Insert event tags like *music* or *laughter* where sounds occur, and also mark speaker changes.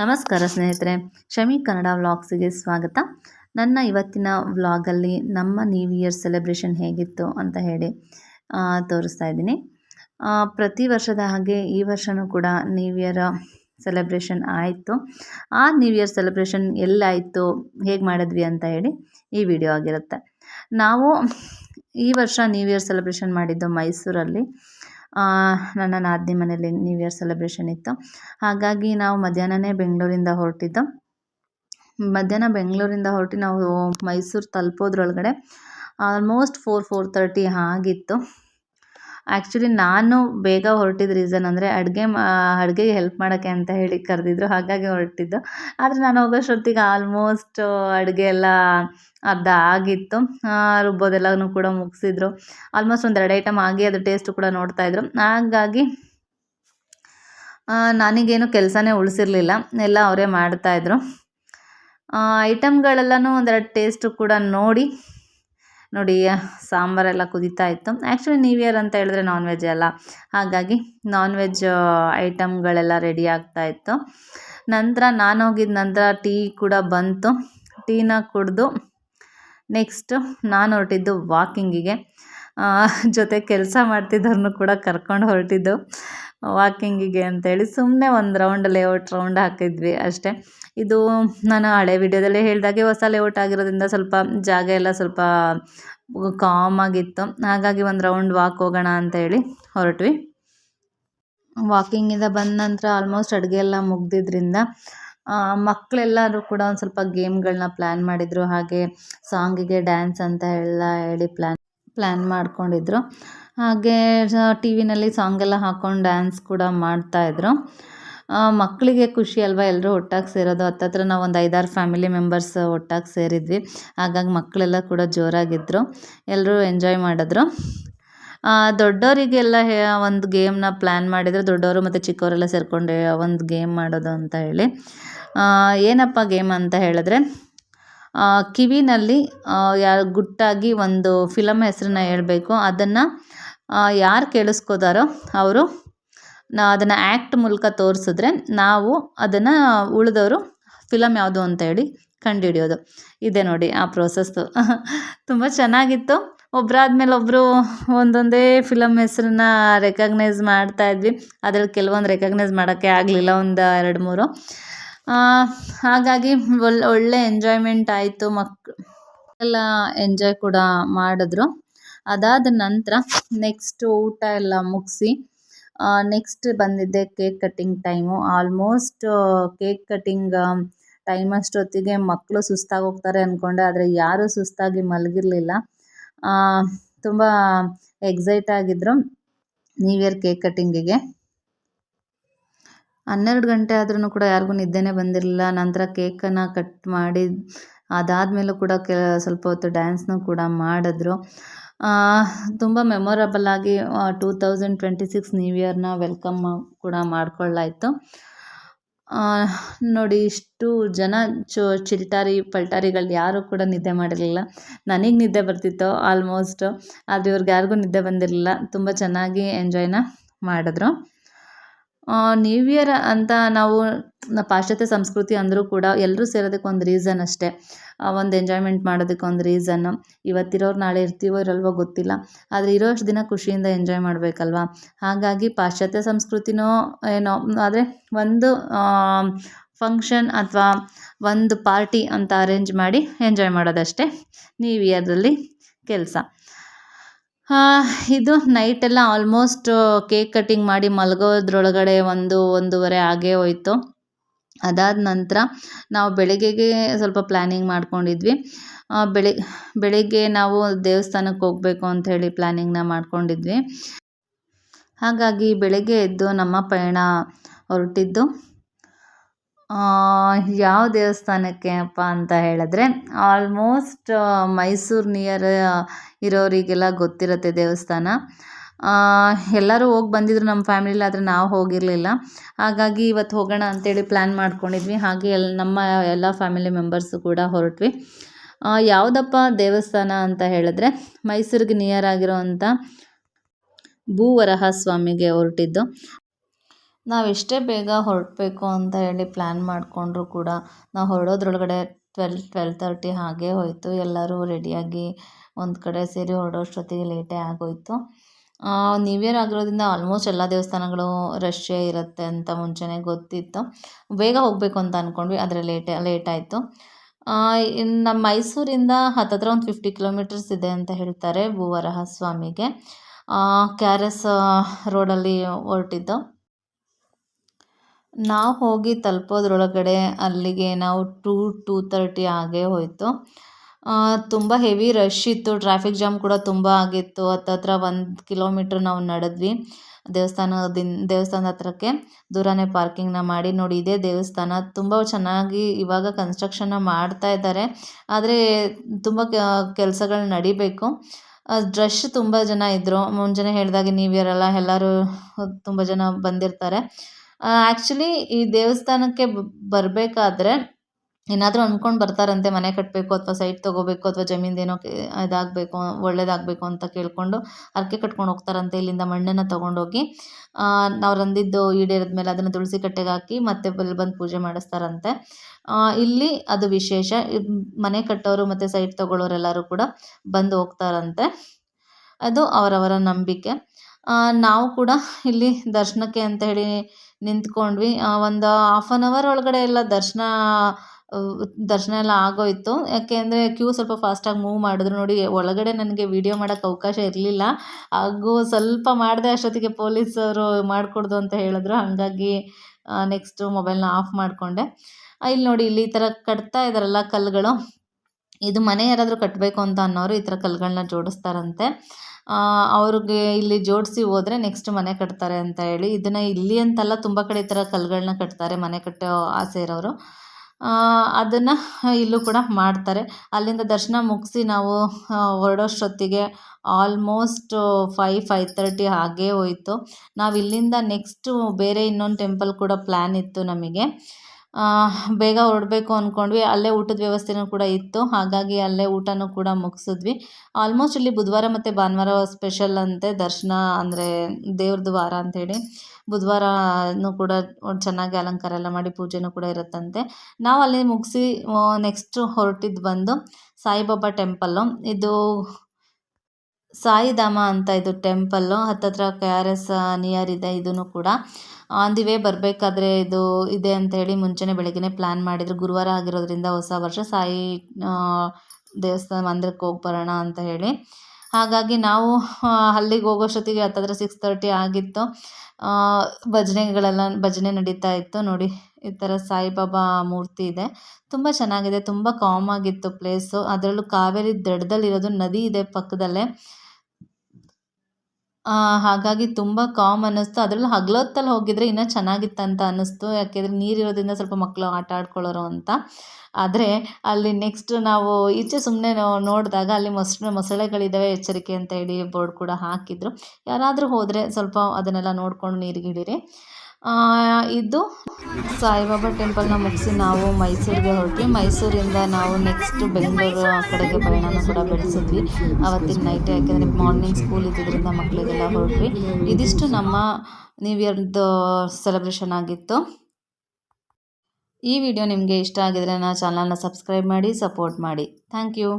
Speaker 1: ನಮಸ್ಕಾರ ಸ್ನೇಹಿತರೆ, ಶಮಿ ಕನ್ನಡ ವ್ಲಾಗ್ಸಿಗೆ ಸ್ವಾಗತ. ನನ್ನ ಇವತ್ತಿನ ವ್ಲಾಗಲ್ಲಿ ನಮ್ಮ ನ್ಯೂ ಇಯರ್ ಸೆಲೆಬ್ರೇಷನ್ ಹೇಗಿತ್ತು ಅಂತ ಹೇಳಿ ತೋರಿಸ್ತಾ ಇದ್ದೀನಿ. ಪ್ರತಿ ವರ್ಷದ ಹಾಗೆ ಈ ವರ್ಷವೂ ಕೂಡ ನ್ಯೂ ಇಯರ್ ಸೆಲೆಬ್ರೇಷನ್ ಆಯಿತು. ಆ ನ್ಯೂ ಇಯರ್ ಸೆಲೆಬ್ರೇಷನ್ ಎಲ್ಲಾಯಿತು, ಹೇಗೆ ಮಾಡಿದ್ವಿ ಅಂತ ಹೇಳಿ ಈ ವಿಡಿಯೋ ಆಗಿರುತ್ತೆ. ನಾವು ಈ ವರ್ಷ ನ್ಯೂ ಇಯರ್ ಸೆಲೆಬ್ರೇಷನ್ ಮಾಡಿದ್ದು ಮೈಸೂರಲ್ಲಿ. ನನ್ನ ನಾದಿನಿ ಮನೇಲಿ ನ್ಯೂ ಇಯರ್ ಸೆಲೆಬ್ರೇಷನ್ ಇತ್ತು. ಹಾಗಾಗಿ ನಾವು ಮಧ್ಯಾಹ್ನನೇ ಬೆಂಗಳೂರಿಂದ ಹೊರಟಿದ್ದು. ಮಧ್ಯಾಹ್ನ ಬೆಂಗಳೂರಿಂದ ಹೊರಟು ನಾವು ಮೈಸೂರು ತಲುಪೋದ್ರೊಳಗಡೆ ಆಲ್ಮೋಸ್ಟ್ ಫೋರ್ ಫೋರ್ ತರ್ಟಿ ಆಗಿತ್ತು. ಆ್ಯಕ್ಚುಲಿ ನಾನು ಬೇಗ ಹೊರಟಿದ್ದ ರೀಸನ್ ಅಂದರೆ ಅಡುಗೆ ಮಾ, ಅಡುಗೆಗೆ ಹೆಲ್ಪ್ ಮಾಡೋಕ್ಕೆ ಅಂತ ಹೇಳಿ ಕರೆದಿದ್ರು, ಹಾಗಾಗಿ ಹೊರಟಿದ್ದು. ಆದರೆ ನಾನು ಹೋಗೋಷ್ಟೊತ್ತಿಗೆ ಆಲ್ಮೋಸ್ಟ್ ಅಡುಗೆ ಎಲ್ಲ ಅರ್ಧ ಆಗಿತ್ತು. ರುಬ್ಬೋದೆಲ್ಲನೂ ಕೂಡ ಮುಗಿಸಿದ್ರು. ಆಲ್ಮೋಸ್ಟ್ ಒಂದೆರಡು ಐಟಮ್ ಆಗಿ ಅದು ಟೇಸ್ಟು ಕೂಡ ನೋಡ್ತಾಯಿದ್ರು ಹಾಗಾಗಿ ನನಗೇನು ಕೆಲಸನೇ ಉಳಿಸಿರ್ಲಿಲ್ಲ. ಎಲ್ಲ ಅವರೇ ಮಾಡ್ತಾಯಿದ್ರು ಐಟಮ್ಗಳೆಲ್ಲನೂ ಒಂದೆರಡು ಟೇಸ್ಟು ಕೂಡ ನೋಡಿ. ನೋಡಿ ಸಾಂಬಾರೆಲ್ಲ ಕುದೀತಾ ಇತ್ತು. ಆ್ಯಕ್ಚುಲಿ ನ್ಯೂ ಇಯರ್ ಅಂತ ಹೇಳಿದ್ರೆ ನಾನ್ ವೆಜ್ ಅಲ್ಲ. ಹಾಗಾಗಿ ನಾನ್ ವೆಜ್ ಐಟಮ್ಗಳೆಲ್ಲ ರೆಡಿ ಆಗ್ತಾ ಇತ್ತು. ನಂತರ ನಾನು ಹೋಗಿದ ನಂತರ ಟೀ ಕೂಡ ಬಂತು. ಟೀನ ಕುಡಿದು ನೆಕ್ಸ್ಟು ನಾನು ಹೊರಟಿದ್ದು ವಾಕಿಂಗಿಗೆ ಜೊತೆ ಕೆಲಸ ಮಾಡ್ತಿದ್ದವ್ರನ್ನೂ ಕೂಡ ಕರ್ಕೊಂಡು ಹೊರಟಿದ್ದು. ವಾಕಿಂಗಿಗೆ ಅಂತೇಳಿ ಸುಮ್ಮನೆ ಒಂದು ರೌಂಡ್ ಲೇಔಟ್ ರೌಂಡ್ ಹಾಕಿದ್ವಿ ಅಷ್ಟೇ. ಇದು ನಾನು ಹಳೆ ವಿಡಿಯೋದಲ್ಲೇ ಹೇಳಿದಾಗೆ ಹೊಸ ಲೇಔಟ್ ಆಗಿರೋದ್ರಿಂದ ಸ್ವಲ್ಪ ಜಾಗ ಎಲ್ಲ ಸ್ವಲ್ಪ ಕಾಮ್ ಆಗಿತ್ತು. ಹಾಗಾಗಿ ಒಂದು ರೌಂಡ್ ವಾಕ್ ಹೋಗೋಣ ಅಂತ ಹೇಳಿ ಹೊರಟ್ವಿ. ವಾಕಿಂಗಿಂದ ಬಂದ ನಂತರ ಆಲ್ಮೋಸ್ಟ್ ಅಡುಗೆ ಎಲ್ಲ ಮುಗ್ದಿದ್ರಿಂದ ಮಕ್ಕಳೆಲ್ಲರೂ ಕೂಡ ಒಂದು ಸ್ವಲ್ಪ ಗೇಮ್ಗಳನ್ನ ಪ್ಲ್ಯಾನ್ ಮಾಡಿದರು. ಹಾಗೆ ಸಾಂಗಿಗೆ ಡ್ಯಾನ್ಸ್ ಅಂತ ಎಲ್ಲ ಹೇಳಿ ಪ್ಲ್ಯಾನ್ ಪ್ಲ್ಯಾನ್ ಮಾಡ್ಕೊಂಡಿದ್ರು. ಹಾಗೆ ಟಿ ವಿನಲ್ಲಿ ಸಾಂಗೆಲ್ಲ ಹಾಕ್ಕೊಂಡು ಡ್ಯಾನ್ಸ್ ಕೂಡ ಮಾಡ್ತಾಯಿದ್ರು ಮಕ್ಕಳಿಗೆ ಖುಷಿ ಅಲ್ವಾ? ಎಲ್ಲರೂ ಒಟ್ಟಾಗಿ ಸೇರೋದು. ಹತ್ತತ್ರ ನಾವು ಒಂದು ಐದಾರು ಫ್ಯಾಮಿಲಿ ಮೆಂಬರ್ಸ್ ಒಟ್ಟಾಗಿ ಸೇರಿದ್ವಿ. ಹಾಗಾಗಿ ಮಕ್ಕಳೆಲ್ಲ ಕೂಡ ಜೋರಾಗಿದ್ದರು ಎಲ್ಲರೂ ಎಂಜಾಯ್ ಮಾಡಿದ್ರು. ದೊಡ್ಡವರಿಗೆಲ್ಲ ಹೇ, ಒಂದು ಗೇಮ್ನ ಪ್ಲ್ಯಾನ್ ಮಾಡಿದ್ರು. ದೊಡ್ಡವರು ಮತ್ತು ಚಿಕ್ಕವರೆಲ್ಲ ಸೇರಿಕೊಂಡು ಒಂದು ಗೇಮ್ ಮಾಡೋದು ಅಂತ ಹೇಳಿ. ಏನಪ್ಪ ಗೇಮ್ ಅಂತ ಹೇಳಿದ್ರೆ ಕಿವಿನಲ್ಲಿ ಯಾರು, ಗುಟ್ಟಾಗಿ ಒಂದು ಫಿಲಮ್ ಹೆಸರನ್ನ ಹೇಳಬೇಕು. ಅದನ್ನು ಯಾರು ಕೇಳಿಸ್ಕೋತಾರೋ ಅವರು, ನಾ ಅದನ್ನು ಆ್ಯಕ್ಟ್ ಮೂಲಕ ತೋರಿಸಿದ್ರೆ ನಾವು ಅದನ್ನು ಉಳಿದವರು ಫಿಲಮ್ ಯಾವುದು ಅಂತ ಹೇಳಿ ಕಂಡುಹಿಡಿಯೋದು. ಇದೆ ನೋಡಿ ಆ ಪ್ರೋಸೆಸ್ಸು *laughs* ತುಂಬ ಚೆನ್ನಾಗಿತ್ತು. ಒಬ್ಬರಾದ್ಮೇಲೆ ಒಬ್ಬರು ಒಂದೊಂದೇ ಫಿಲಮ್ ಹೆಸರನ್ನ ರೆಕಗ್ನೈಸ್ ಮಾಡ್ತಾ ಇದ್ವಿ. ಅದ್ರಲ್ಲಿ ಕೆಲವೊಂದು ರೆಕಗ್ನೈಸ್ ಮಾಡೋಕ್ಕೆ ಆಗಲಿಲ್ಲ ಒಂದು ಎರಡು ಮೂರು. ಹಾಗಾಗಿ ಒಳ್ಳೆ ಒಳ್ಳೆ ಎಂಜಾಯ್ಮೆಂಟ್ ಆಯಿತು. ಮಕ್, ಎಲ್ಲ ಎಂಜಾಯ್ ಕೂಡ ಮಾಡಿದ್ರು. ಅದಾದ ನಂತರ ನೆಕ್ಸ್ಟ್ ಊಟ ಎಲ್ಲ ಮುಗಿಸಿ ನೆಕ್ಸ್ಟ್ ಬಂದಿದ್ದೆ cake cutting time almost cake cutting time ಅಷ್ಟೊತ್ತಿಗೆ ಮಕ್ಕಳು ಸುಸ್ತಾಗಿ ಹೋಗ್ತಾರೆ ಅಂದ್ಕೊಂಡೆ ಆದರೆ ಯಾರೂ ಸುಸ್ತಾಗಿ ಮಲಗಿರಲಿಲ್ಲ. ತುಂಬ ಎಕ್ಸೈಟ್ ಆಗಿದ್ರು ನ್ಯೂ ಇಯರ್ ಕೇಕ್ ಕಟ್ಟಿಂಗಿಗೆ ಹನ್ನೆರಡು ಗಂಟೆ ಆದ್ರೂ ಕೂಡ ಯಾರಿಗೂ ನಿದ್ದೆನೇ ಬಂದಿರಲಿಲ್ಲ. ನಂತರ ಕೇಕನ್ನು ಕಟ್ ಮಾಡಿ, ಅದಾದಮೇಲೂ ಕೂಡ ಕೆ ಸ್ವಲ್ಪ ಹೊತ್ತು ಡ್ಯಾನ್ಸ್ನೂ ಕೂಡ ಮಾಡಿದ್ರು. ತುಂಬ ಮೆಮೊರಬಲ್ ಆಗಿ two thousand twenty six new ಇಯರ್ನ welcome ಕೂಡ ಮಾಡ್ಕೊಳ್ಳಾಯಿತು ನೋಡಿ, ಇಷ್ಟು ಜನ ಚೊ, ಚಿಲ್ಟಾರಿ, ಪಲ್ಟಾರಿಗಳು ಯಾರೂ ಕೂಡ ನಿದ್ದೆ ಮಾಡಿರಲಿಲ್ಲ. ನನಗೆ ನಿದ್ದೆ ಬರ್ತಿತ್ತು ಆಲ್ಮೋಸ್ಟ್ ಆದರೆ ಇವ್ರಿಗೆ ಯಾರಿಗೂ ನಿದ್ದೆ ಬಂದಿರಲಿಲ್ಲ. ತುಂಬ ಚೆನ್ನಾಗಿ ಎಂಜಾಯ್ನ ಮಾಡಿದ್ರು. ನ್ಯೂ ಇಯರ್ ಅಂತ ನಾವು ಪಾಶ್ಚಾತ್ಯ ಸಂಸ್ಕೃತಿ ಅಂದರೂ ಕೂಡ ಎಲ್ಲರೂ ಸೇರೋದಕ್ಕೆ ಒಂದು ರೀಸನ್ ಅಷ್ಟೇ. ಒಂದು ಎಂಜಾಯ್ಮೆಂಟ್ ಮಾಡೋದಕ್ಕೆ ಒಂದು ರೀಸನ್ನು ಇವತ್ತಿರೋರು ನಾಳೆ ಇರ್ತೀವೋ ಇರಲ್ವೋ ಗೊತ್ತಿಲ್ಲ. ಆದರೆ ಇರೋಷ್ಟು ದಿನ ಖುಷಿಯಿಂದ ಎಂಜಾಯ್ ಮಾಡಬೇಕಲ್ವಾ? ಹಾಗಾಗಿ ಪಾಶ್ಚಾತ್ಯ ಸಂಸ್ಕೃತಿನೋ ಏನೋ, ಆದರೆ ಒಂದು ಫಂಕ್ಷನ್ ಅಥವಾ ಒಂದು ಪಾರ್ಟಿ ಅಂತ ಅರೇಂಜ್ ಮಾಡಿ ಎಂಜಾಯ್ ಮಾಡೋದಷ್ಟೇ ನ್ಯೂ ಇಯರಲ್ಲಿ ಕೆಲಸ. ಇದು ನೈಟೆಲ್ಲ ಆಲ್ಮೋಸ್ಟ್ ಕೇಕ್ ಕಟ್ಟಿಂಗ್ ಮಾಡಿ ಮಲಗೋದ್ರೊಳಗಡೆ ಒಂದು ಒಂದೂವರೆ ಆಗೇ ಹೋಯ್ತು. ಅದಾದ ನಂತರ ನಾವು ಬೆಳಗ್ಗೆಗೆ ಸ್ವಲ್ಪ ಪ್ಲ್ಯಾನಿಂಗ್ ಮಾಡ್ಕೊಂಡಿದ್ವಿ. ಬೆಳಿ, ಬೆಳಿಗ್ಗೆ ನಾವು ದೇವಸ್ಥಾನಕ್ಕೆ ಹೋಗಬೇಕು ಅಂತ ಹೇಳಿ ಪ್ಲ್ಯಾನಿಂಗ್ನ ಮಾಡ್ಕೊಂಡಿದ್ವಿ. ಹಾಗಾಗಿ ಬೆಳಗ್ಗೆ ಎದ್ದು ನಮ್ಮ ಪಯಣ ಹೊರಟಿದ್ದು. ಯಾವ ದೇವಸ್ಥಾನಕ್ಕೆ ಅಪ್ಪ ಅಂತ ಹೇಳಿದ್ರೆ ಆಲ್ಮೋಸ್ಟ್ ಮೈಸೂರು ನಿಯರ್ ಇರೋರಿಗೆಲ್ಲ ಗೊತ್ತಿರುತ್ತೆ ದೇವಸ್ಥಾನ. ಎಲ್ಲರೂ ಹೋಗಿ ಬಂದಿದ್ರು ನಮ್ಮ ಫ್ಯಾಮಿಲಿಲಿ, ಆದರೆ ನಾವು ಹೋಗಿರಲಿಲ್ಲ. ಹಾಗಾಗಿ ಇವತ್ತು ಹೋಗೋಣ ಅಂತೇಳಿ ಪ್ಲ್ಯಾನ್ ಮಾಡ್ಕೊಂಡಿದ್ವಿ. ಹಾಗೆ ಎಲ್ಲ ನಮ್ಮ ಎಲ್ಲ ಫ್ಯಾಮಿಲಿ ಮೆಂಬರ್ಸು ಕೂಡ ಹೊರಟ್ವಿ. ಯಾವುದಪ್ಪ ದೇವಸ್ಥಾನ ಅಂತ ಹೇಳಿದ್ರೆ, ಮೈಸೂರಿಗೆ ನಿಯರ್ ಆಗಿರೋವಂಥ ಭೂವರಹ ಸ್ವಾಮಿಗೆ ಹೊರಟಿದ್ದು. ನಾವು ಎಷ್ಟೇ ಬೇಗ ಹೊರಟಬೇಕು ಅಂತ ಹೇಳಿ ಪ್ಲ್ಯಾನ್ ಮಾಡಿಕೊಂಡ್ರು ಕೂಡ. ನಾವು ಹೊರಡೋದ್ರೊಳಗಡೆ ಟ್ವೆಲ್ ಟ್ವೆಲ್ ತರ್ಟಿ ಹಾಗೇ ಹೋಯಿತು. ಎಲ್ಲರೂ ರೆಡಿಯಾಗಿ ಒಂದು ಕಡೆ ಸೇರಿ ಹೊರಡೋಷ್ಟೊತ್ತಿಗೆ ಲೇಟೇ ಆಗೋಯಿತು. ನ್ಯೂ ಇಯರ್ ಆಗಿರೋದ್ರಿಂದ ಆಲ್ಮೋಸ್ಟ್ ಎಲ್ಲ ದೇವಸ್ಥಾನಗಳು ರಶ್ಶೇ ಇರುತ್ತೆ ಅಂತ ಮುಂಚೆನೇ ಗೊತ್ತಿತ್ತು. ಬೇಗ ಹೋಗಬೇಕು ಅಂತ ಅಂದ್ಕೊಂಡ್ವಿ ಆದರೆ ಲೇಟೇ ಲೇಟ್ ಆಯಿತು. ನಮ್ಮ ಮೈಸೂರಿಂದ ಹತ್ತತ್ರ ಒಂದು ಫಿಫ್ಟಿ ಕಿಲೋಮೀಟರ್ಸ್ ಇದೆ ಅಂತ ಹೇಳ್ತಾರೆ ಭೂವರಹ ಸ್ವಾಮಿಗೆ. ಕೆ ಆರ್ ಎಸ್ ರೋಡಲ್ಲಿ ಹೊರಟಿದ್ದು. ನಾವು ಹೋಗಿ ತಲುಪೋದ್ರೊಳಗಡೆ ಅಲ್ಲಿಗೆ ನಾವು ಟೂ ಟೂ ತರ್ಟಿ ಆಗೇ ಹೋಯಿತು. ತುಂಬ ಹೆವಿ ರಶ್ ಇತ್ತು. ಟ್ರಾಫಿಕ್ ಜಾಮ್ ಕೂಡ ತುಂಬ ಆಗಿತ್ತು. ಹತ್ತತ್ರ ಒಂದು ಕಿಲೋಮೀಟ್ರ್ ನಾವು ನಡೆದ್ವಿ. ದೇವಸ್ಥಾನದಿಂದ ದೇವಸ್ಥಾನದ ಹತ್ರಕ್ಕೆ ದೂರನೇ ಪಾರ್ಕಿಂಗ್ನ ಮಾಡಿ ನೋಡಿ ಇದೇ ದೇವಸ್ಥಾನ. ತುಂಬ ಚೆನ್ನಾಗಿ ಇವಾಗ ಕನ್ಸ್ಟ್ರಕ್ಷನ್ನ ಮಾಡ್ತಾ ಇದ್ದಾರೆ. ಆದರೆ ತುಂಬ ಕೆಲಸಗಳು ನಡಿಬೇಕು. ರಶ್ ತುಂಬ ಜನ ಇದ್ದರು ಮುಂಜಾನೆ ಹೇಳಿದಾಗೆ ನೀವು ಇರಲ್ಲ ಎಲ್ಲರೂ ತುಂಬ ಜನ ಬಂದಿರ್ತಾರೆ. ಆ್ಯಕ್ಚುಲಿ ಈ ದೇವಸ್ಥಾನಕ್ಕೆ ಬರಬೇಕಾದ್ರೆ ಏನಾದರೂ ಅಂದ್ಕೊಂಡು ಬರ್ತಾರಂತೆ ಮನೆ ಕಟ್ಟಬೇಕು ಅಥವಾ ಸೈಟ್ ತೊಗೋಬೇಕು ಅಥವಾ ಜಮೀನ್ದೇನೋ ಇದಾಗಬೇಕು, ಒಳ್ಳೇದಾಗಬೇಕು ಅಂತ ಕೇಳಿಕೊಂಡು ಹರಕೆ ಕಟ್ಕೊಂಡು ಹೋಗ್ತಾರಂತೆ. ಇಲ್ಲಿಂದ ಮಣ್ಣನ್ನು ತೊಗೊಂಡೋಗಿ ನಾವು ರಂದಿದ್ದು ಈಡೇರಿದ ಮೇಲೆ ಅದನ್ನು ತುಳಸಿ ಕಟ್ಟೆಗೆ ಹಾಕಿ ಮತ್ತೆ ಬಲ್ಲಿ ಬಂದು ಪೂಜೆ ಮಾಡಿಸ್ತಾರಂತೆ. ಇಲ್ಲಿ ಅದು ವಿಶೇಷ. ಮನೆ ಕಟ್ಟೋರು ಮತ್ತು ಸೈಟ್ ತೊಗೊಳ್ಳೋರೆಲ್ಲರೂ ಕೂಡ ಬಂದು ಹೋಗ್ತಾರಂತೆ. ಅದು ಅವರವರ ನಂಬಿಕೆ. ನಾವು ಕೂಡ ಇಲ್ಲಿ ದರ್ಶನಕ್ಕೆ ಅಂತ ಹೇಳಿ ನಿಂತ್ಕೊಂಡ್ವಿ. ಒಂದು ಹಾಫ್ ಆನ್ ಅವರ್ ಒಳಗಡೆ ಎಲ್ಲ ದರ್ಶನ ದರ್ಶನ ಎಲ್ಲ ಆಗೋಯಿತು. ಯಾಕೆ ಅಂದರೆ ಕ್ಯೂ ಸ್ವಲ್ಪ ಫಾಸ್ಟಾಗಿ ಮೂವ್ ಮಾಡಿದ್ರು ನೋಡಿ, ಒಳಗಡೆ ನನಗೆ ವೀಡಿಯೋ ಮಾಡೋಕ್ಕೆ ಅವಕಾಶ ಇರಲಿಲ್ಲ. ಹಾಗೂ ಸ್ವಲ್ಪ ಮಾಡಿದೆ ಅಷ್ಟೊತ್ತಿಗೆ ಪೊಲೀಸರು ಮಾಡಿಕೊಡ್ದು ಅಂತ ಹೇಳಿದ್ರು. ಹಾಗಾಗಿ ನೆಕ್ಸ್ಟು ಮೊಬೈಲ್ನ ಆಫ್ ಮಾಡಿಕೊಂಡೆ. ಇಲ್ಲಿ ನೋಡಿ, ಇಲ್ಲಿ ಈ ಥರ ಕಟ್ತಾ ಇದ್ದಾರಲ್ಲ ಕಲ್ಲುಗಳು. ಇದು ಮನೆ ಯಾರಾದರೂ ಕಟ್ಟಬೇಕು ಅಂತ ಅನ್ನೋರು ಈ ಥರ ಕಲ್ಲುಗಳನ್ನ ಜೋಡಿಸ್ತಾರಂತೆ. ಅವ್ರಿಗೆ ಇಲ್ಲಿ ಜೋಡಿಸಿ ಹೋದ್ರೆ ನೆಕ್ಸ್ಟ್ ಮನೆ ಕಟ್ತಾರೆ ಅಂತ ಹೇಳಿ. ಇದನ್ನು ಇಲ್ಲಿ ಅಂತಲ್ಲ ತುಂಬ ಕಡೆ ಈ ಥರ ಕಲ್ಲುಗಳ್ನ ಕಟ್ತಾರೆ, ಮನೆ ಕಟ್ಟೋ ಆಸೆ ಇರೋರು ಅದನ್ನು ಇಲ್ಲೂ ಕೂಡ ಮಾಡ್ತಾರೆ. ಅಲ್ಲಿಂದ ದರ್ಶನ ಮುಗಿಸಿ ನಾವು ಹೊರಡೋಷ್ಟೊತ್ತಿಗೆ ಆಲ್ಮೋಸ್ಟ್ ಫೈವ್ ಫೈವ್ ತರ್ಟಿ ಹಾಗೇ ಹೋಯಿತು. ನಾವು ಇಲ್ಲಿಂದ ನೆಕ್ಸ್ಟು ಬೇರೆ ಇನ್ನೊಂದು ಟೆಂಪಲ್ ಕೂಡ ಪ್ಲ್ಯಾನ್ ಇತ್ತು ನಮಗೆ. ಬೇಗ ಹೊರಡಬೇಕು ಅಂದ್ಕೊಂಡ್ವಿ ಅಲ್ಲೇ ಊಟದ ವ್ಯವಸ್ಥೆನೂ ಕೂಡ ಇತ್ತು. ಹಾಗಾಗಿ ಅಲ್ಲೇ ಊಟನೂ ಕೂಡ ಮುಗಿಸಿದ್ವಿ. ಆಲ್ಮೋಸ್ಟ್ ಇಲ್ಲಿ ಬುಧವಾರ ಮತ್ತು ಭಾನುವಾರ ಸ್ಪೆಷಲ್ ಅಂತೆ ದರ್ಶನ ಅಂದರೆ ದೇವ್ರದ್ದು ವಾರ ಅಂಥೇಳಿ ಬುಧವಾರನೂ ಕೂಡ ಚೆನ್ನಾಗಿ ಅಲಂಕಾರ ಎಲ್ಲ ಮಾಡಿ ಪೂಜೆನೂ ಕೂಡ ಇರುತ್ತಂತೆ. ನಾವು ಅಲ್ಲಿ ಮುಗಿಸಿ ನೆಕ್ಸ್ಟು ಹೊರಟಿದ್ದು ಬಂದು ಸಾಯಿಬಾಬಾ ಟೆಂಪಲ್ಲು ಇದು ಸಾಯಿಧಾಮ ಅಂತ ಇದು ಟೆಂಪಲ್ಲು ಹತ್ತತ್ರ ಕೆ ಆರ್ ಎಸ್ ನಿಯರ್ ಇದೆ ಇದೂ ಕೂಡ. ಆನ್ ದಿ ವೇ ಬರಬೇಕಾದ್ರೆ ಇದು ಇದೆ ಅಂತ ಹೇಳಿ ಮುಂಚೆನೇ ಬೆಳಗ್ಗೆನೇ ಪ್ಲ್ಯಾನ್ ಮಾಡಿದ್ರು. ಗುರುವಾರ ಆಗಿರೋದ್ರಿಂದ ಹೊಸ ವರ್ಷ ಸಾಯಿ ದೇವಸ್ಥಾನ ಮಂದಿರಕ್ಕೆ ಹೋಗಿ ಬರೋಣ ಅಂತ ಹೇಳಿ. ಹಾಗಾಗಿ ನಾವು ಅಲ್ಲಿಗೆ ಹೋಗೋಷ್ಟೊತ್ತಿಗೆ ಹತ್ತತ್ರ ಸಿಕ್ಸ್ ತರ್ಟಿ ಆಗಿತ್ತು. ಭಜನೆಗಳೆಲ್ಲ, ಭಜನೆ ನಡೀತಾ ಇತ್ತು. ನೋಡಿ, ಈ ಥರ ಸಾಯಿಬಾಬಾ ಮೂರ್ತಿ ಇದೆ. ತುಂಬ ಚೆನ್ನಾಗಿದೆ, ತುಂಬ ಕಾಮ್ ಆಗಿತ್ತು ಪ್ಲೇಸು ಅದರಲ್ಲೂ ಕಾವೇರಿ ದಡದಲ್ಲಿರೋದು ನದಿ ಇದೆ ಪಕ್ಕದಲ್ಲೇ. ಹಾಗಾಗಿ ತುಂಬ ಕಾಮ್ ಅನ್ನಿಸ್ತು. ಅದರಲ್ಲೂ ಹಗಲೊತ್ತಲ್ಲಿ ಹೋಗಿದ್ರೆ ಇನ್ನೂ ಚೆನ್ನಾಗಿತ್ತಂತ ಅನ್ನಿಸ್ತು. ಯಾಕೆಂದರೆ ನೀರಿರೋದ್ರಿಂದ ಸ್ವಲ್ಪ ಮಕ್ಕಳು ಆಟ ಆಡ್ಕೊಳ್ಳೋರು ಅಂತ. ಆದರೆ ಅಲ್ಲಿ ನೆಕ್ಸ್ಟ್ ನಾವು ಈಚೆ ಸುಮ್ಮನೆ ನೋಡಿದಾಗ ಅಲ್ಲಿ ಮೊಸ ಮೊಸಳೆಗಳಿದ್ದಾವೆ ಎಚ್ಚರಿಕೆ ಅಂತ ಹೇಳಿ ಬೋರ್ಡ್ ಕೂಡ ಹಾಕಿದ್ರು. ಯಾರಾದರೂ ಹೋದರೆ ಸ್ವಲ್ಪ ಅದನ್ನೆಲ್ಲ ನೋಡಿಕೊಂಡು ನೀರಿಗಿಡೀರಿ. ಇದು ಸಾಯಿಬಾಬಾ ಟೆಂಪಲ್ನ ಮುಗಿಸಿ ನಾವು ಮೈಸೂರಿಗೆ ಹೊರಟ್ವಿ. ಮೈಸೂರಿಂದ ನಾವು ನೆಕ್ಸ್ಟ್ ಬೆಂಗಳೂರು ಆ ಕಡೆಗೆ ಪಯಣನ ಕೂಡ ಬೆಳೆಸಿದ್ವಿ. ಅವತ್ತಿನ ನೈಟ್ ಯಾಕೆಂದರೆ ಮಾರ್ನಿಂಗ್ ಸ್ಕೂಲ್ ಇದ್ದಿದ್ದರಿಂದ ಮಕ್ಕಳಿಗೆಲ್ಲ ಹೊರಟ್ವಿ. ಇದಿಷ್ಟು ನಮ್ಮ ನ್ಯೂ ಇಯರ್ದು ಸೆಲೆಬ್ರೇಷನ್ ಆಗಿತ್ತು. ಈ ವಿಡಿಯೋ ನಿಮಗೆ ಇಷ್ಟ ಆಗಿದ್ರೆ ನನ್ನ ಚಾನಲ್ನ ಸಬ್ಸ್ಕ್ರೈಬ್ ಮಾಡಿ ಸಪೋರ್ಟ್ ಮಾಡಿ. Thank you